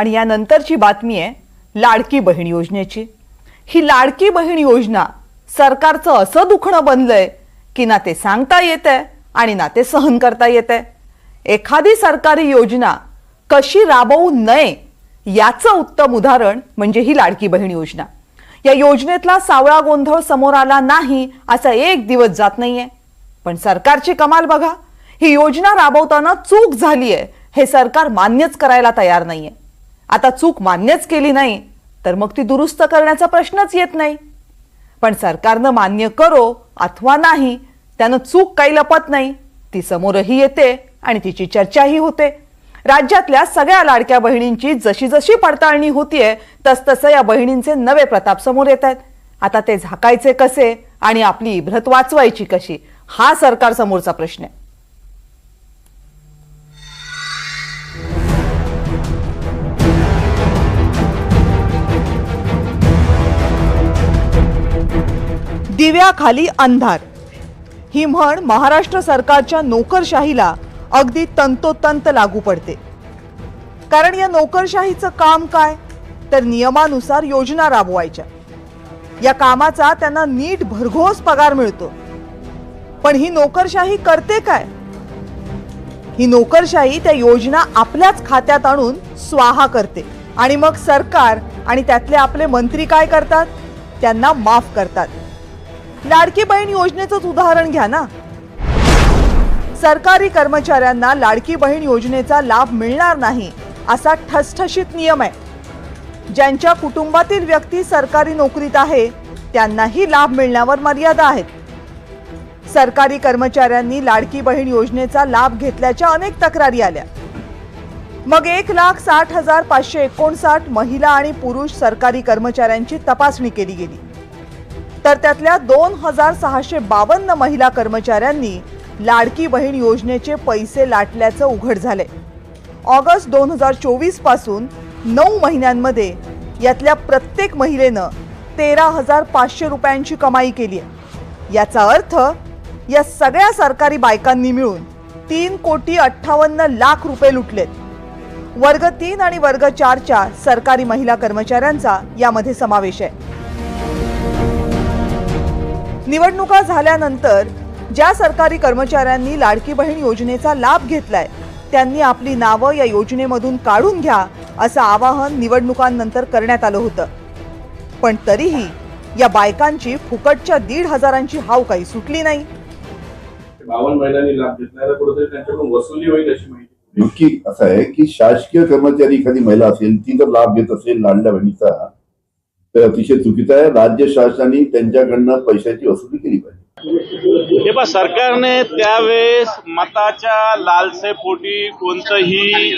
आणि यानंतरची बातमी आहे लाडकी बहीण योजनेची. ही लाडकी बहीण योजना सरकारचं असं दुखणं बनलंय की ना ते सांगता येतंय आणि ना ते सहन करता येतंय. एखादी सरकारी योजना कशी राबवू नये याचं उत्तम उदाहरण म्हणजे ही लाडकी बहीण योजना. या योजनेतला सावळा गोंधळ समोर आला नाही असा एक दिवस जात नाहीये. पण सरकारची कमाल बघा ही योजना राबवताना चूक झालीये हे सरकार मान्यच करायला तयार नाहीये. आता चूक मान्यच केली नाही तर मग ती दुरुस्त करण्याचा प्रश्नच येत नाही. पण सरकारनं मान्य करो अथवा नाही त्यानं चूक काही लपत नाही. ती समोरही येते आणि तिची चर्चाही होते. राज्यातल्या सगळ्या लाडक्या बहिणींची जशी जशी पडताळणी होतीये तसतसं या बहिणींचे नवे प्रताप समोर येत आहेत. आता ते झाकायचे कसे आणि आपली इब्रत वाचवायची कशी हा सरकार समोरचा प्रश्न आहे. दिव्याखाली अंधार. ही म्हण महाराष्ट्र सरकारच्या नोकरशाहीला अगदी तंतोतंत लागू पडते. कारण या नोकरशाहीचं काम काय? तर नियमानुसार योजना राबवायच्या. या कामाचा त्यांना नीट भरघोस पगार मिळतो. पण ही नोकरशाही करते काय? ही नोकरशाही त्या योजना आपल्याच खात्यात आणून स्वाहा करते. आणि मग सरकार आणि त्यातले आपले मंत्री काय करतात? त्यांना माफ करतात. लाडकी बहीण योजनेचंच उदाहरण घ्या ना. सरकारी कर्मचाऱ्यांना लाडकी बहीण योजनेचा लाभ मिळणार नाही असा ठसठशीत नियम आहे. ज्यांच्या कुटुंबातील व्यक्ती सरकारी नोकरीत आहे त्यांनाही लाभ मिळण्यावर मर्यादा आहेत. सरकारी कर्मचाऱ्यांनी लाडकी बहीण योजनेचा लाभ घेतल्याच्या अनेक तक्रारी आल्या. मग एक लाख साठ हजार पाचशे एकोणसाठ महिला आणि पुरुष सरकारी कर्मचाऱ्यांची तपासणी केली गेली. तर त्यातल्या दोन हजार सहाशे बावन्न महिला कर्मचाऱ्यांनी लाडकी बहीण योजनेचे पैसे लाटल्याचं उघड झाले ऑगस्ट दोन हजार चोवीसपासून नऊ महिन्यांमध्ये यातल्या प्रत्येक महिलेनं तेरा हजार पाचशे रुपयांची कमाई केली आहे. याचा अर्थ या सगळ्या सरकारी बायकांनी मिळून तीन कोटी अठ्ठावन्न लाख रुपये लुटलेत. वर्ग तीन आणि वर्ग चारच्या सरकारी महिला कर्मचाऱ्यांचा यामध्ये समावेश आहे. निवडणुका झाल्यानंतर ज्या सरकारी कर्मचाऱ्यांनी लाडकी बहीण योजनेचा लाभ घेतलाय त्यांनी आपली नावं या योजनेमधून काढून घ्या असं आवाहन निवडणुकांनंतर करण्यात आलं होतं. पण तरीही या बायकांची फुकटच्या दीड हजारांची हाव काही सुटली नाही. बावन्न महिलांनी लाभ घेतला कुठेतरी त्यांच्याकडून वसुली होईल अशी माहिती. नक्की असं आहे की शासकीय कर्मचारी एखादी महिला असेल ती जर लाभ घेत असेल लाडल्या बहिणीचा ते अतिशय चुकीचं आहे. राज्य शासनाने त्यांच्याकडनं पैशाची वसुली केली पाहिजे. हे पहा सरकारने त्यावेळेस मताच्या लालसेपोटी कोणतंही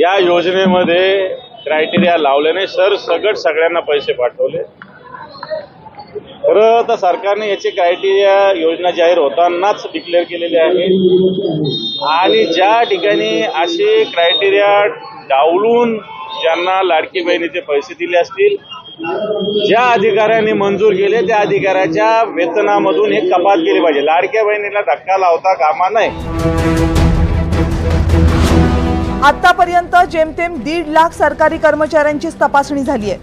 या योजनेमध्ये क्रायटेरिया लावले नाही. सर सगट सगळ्यांना पैसे पाठवले. खरं तर सरकारने याचे क्रायटेरिया योजना जाहीर होतानाच डिक्लेअर केलेले आहे. आणि ज्या ठिकाणी असे क्रायटेरिया डावलून ज्यांना लाडकी बहिणीचे पैसे दिले असतील ज्या अधिकाऱ्यांनी मंजूर केले त्या अधिकाऱ्याच्या वेतनामधून एक कपात केली पाहिजे. लाडक्या बहिणीला धक्का लावता कामा नाही आतापर्यंत जेमतेम दीड लाख सरकारी कर्मचाऱ्यांचीच तपासणी झाली आहे.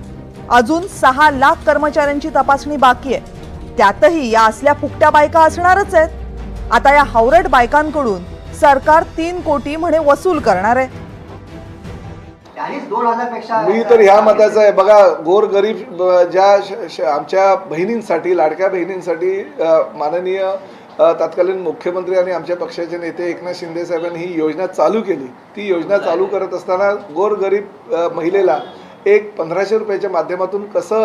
अजून सहा लाख कर्मचाऱ्यांची तपासणी बाकी आहे. त्यातही या असल्या फुकट्या बायका असणारच आहेत. आता या हावरट बायकांकडून सरकार तीन कोटी म्हणे वसूल करणार आहे. मी तर ह्या मताचं आहे. बघा गोर गरीब ज्या आमच्या बहिणींसाठी लाडक्या बहिणींसाठी माननीय तत्कालीन मुख्यमंत्री आणि आमच्या पक्षाचे नेते एकनाथ शिंदे साहेबांनी ही योजना चालू केली. ती योजना चालू करत असताना गोर गरीब अ, महिलेला एक पंधराशे रुपयाच्या माध्यमातून कसं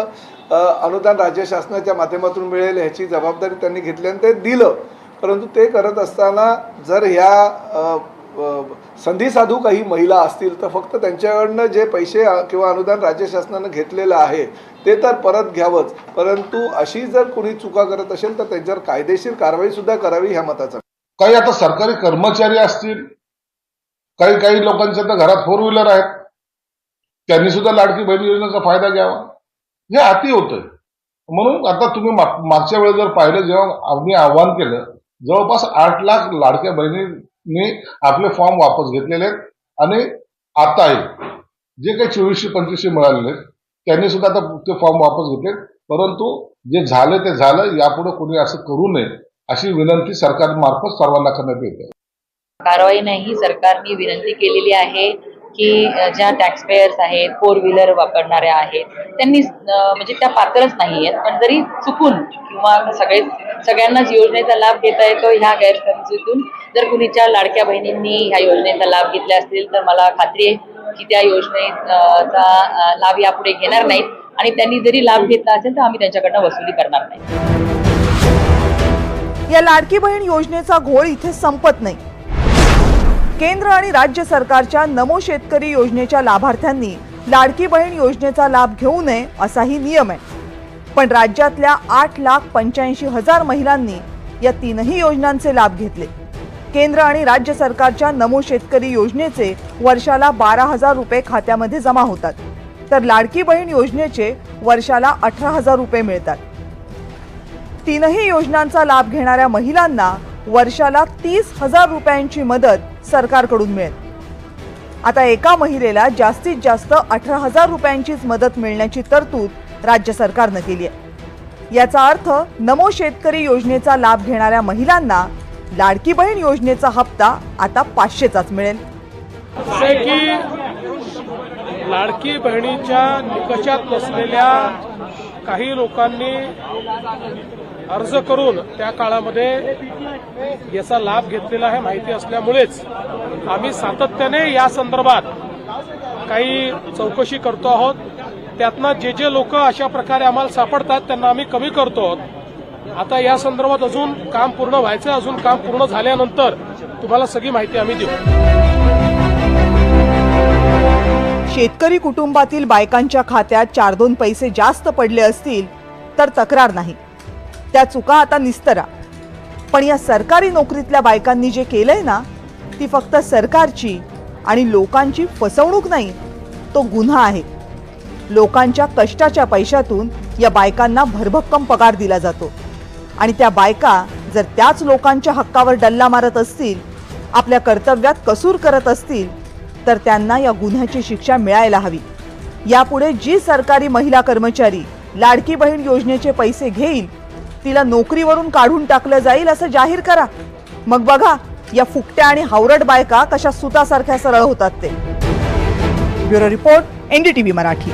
अनुदान राज्य शासनाच्या माध्यमातून मिळेल ह्याची जबाबदारी त्यांनी घेतली आणि ते दिलं. परंतु ते करत असताना जर ह्या संधी साधू काही महिला असतील तर फक्त त्यांच्याकडनं जे पैसे किंवा अनुदान राज्य शासनानं घेतलेलं आहे ते तर परत घ्यावंच. परंतु अशी जर कोणी चुका करत असेल तर त्यांच्यावर कायदेशीर कारवाई सुद्धा करावी ह्या मताचा. काही आता सरकारी कर्मचारी असतील काही काही लोकांच्या तर घरात फोर व्हीलर आहेत. त्यांनी सुद्धा लाडकी बहीण योजनेचा फायदा घ्यावा. हे अति होतंय. म्हणून आता तुम्ही मागच्या वेळेस जर पाहिलं जेव्हा आम्ही आव्हान केलं जवळपास आठ लाख लाडक्या बहिणी ने आपले फॉर्म वापस घेतलेले आहेत. आणि आताही जे काही चोवीसशे पंचवीसशे मिळालेले आहेत, त्यांनी सुद्धा आता ते फॉर्म वापस घेतले परंतु जे झालं ते झालं यापुढे कोणी असं करू नये अशी विनंती सरकारमार्फत सर्वांना करण्यात येते. कारवाई नाही सरकारने विनंती केलेली आहे. की ज्या टॅक्स पेयर्स आहेत फोर व्हीलर वापरणाऱ्या आहेत त्यांनी म्हणजे त्या पात्रच नाही आहेत पण जरी चुकून किंवा सगळे सगळ्यांनाच योजनेचा लाभ घेता येतो ह्या गैरसमजुतीतून जर कुणीच्या लाडक्या बहिणींनी ह्या योजनेचा लाभ घेतला असतील तर मला खात्री आहे की त्या योजनेचा लाभ यापुढे घेणार नाहीत. आणि त्यांनी जरी लाभ घेतला असेल तर आम्ही त्यांच्याकडनं वसुली करणार नाही. या लाडकी बहीण योजनेचा घोळ इथे संपत नाही. केंद्र आणि राज्य सरकारच्या नमो शेतकरी योजनेच्या लाभार्थ्यांनी लाडकी बहीण योजनेचा लाभ घेऊ नये असाही नियम आहे. पण राज्यातल्या आठ लाख पंच्याऐंशी हजार महिलांनी या तीनही योजनांचे लाभ घेतले. केंद्र आणि राज्य सरकारच्या नमो शेतकरी योजनेचे वर्षाला बारा हजार रुपये खात्यामध्ये जमा होतात. तर लाडकी बहीण योजनेचे वर्षाला अठरा हजार रुपये मिळतात. तीनही योजनांचा लाभ घेणाऱ्या महिलांना वर्षाला तीस हजार रुपयांची मदत सरकारकडून मिळेल. आता एका महिलेला जास्तीत जास्त अठरा हजार रुपयांचीच मदत मिळण्याची तरतूद राज्य सरकारनं केली आहे. याचा अर्थ नमो शेतकरी योजनेचा लाभ घेणाऱ्या महिलांना लाडकी बहीण योजनेचा हप्ता आता पाचशेचाच मिळेल. की लाडकी बहिणीच्या निकषात नसलेल्या काही लोकांनी अर्ज करून त्या काळामध्ये याचा लाभ घेतलेला आहे माहिती असल्यामुळेच आम्ही सातत्याने या संदर्भात काही चौकशी करतो आहोत. त्यातनं जे जे लोक अशा प्रकारे आम्हाला सापडतात त्यांना आम्ही कमी करतो आहोत. आता या संदर्भात अजून काम पूर्ण व्हायचं अजून काम पूर्ण झाल्यानंतर तुम्हाला सगळी माहिती आम्ही देऊ. शेतकरी कुटुंबातील बायकांच्या खात्यात चार दोन पैसे जास्त पडले असतील तर तक्रार नाही. त्या चुका आता निस्तरा. पण या सरकारी नोकरीतल्या बायकांनी जे केलंय ना ती फक्त सरकारची आणि लोकांची फसवणूक नाही तो गुन्हा आहे. लोकांच्या कष्टाच्या पैशातून या बायकांना भरभक्कम पगार दिला जातो. आणि त्या बायका जर त्याच लोकांच्या हक्कावर डल्ला मारत असतील आपल्या कर्तव्यात कसूर करत असतील तर त्यांना या गुन्ह्याची शिक्षा मिळायला हवी. यापुढे जी सरकारी महिला कर्मचारी लाडकी बहीण योजनेचे पैसे घेईल तिला नोकरीवरून काढून टाकलं जाईल असं जाहीर करा. मग बघा या फुकट्या आणि हावरट बायका कशा सुतासारख्या सरळ होतात ते. Bureau report NDTV Marathi.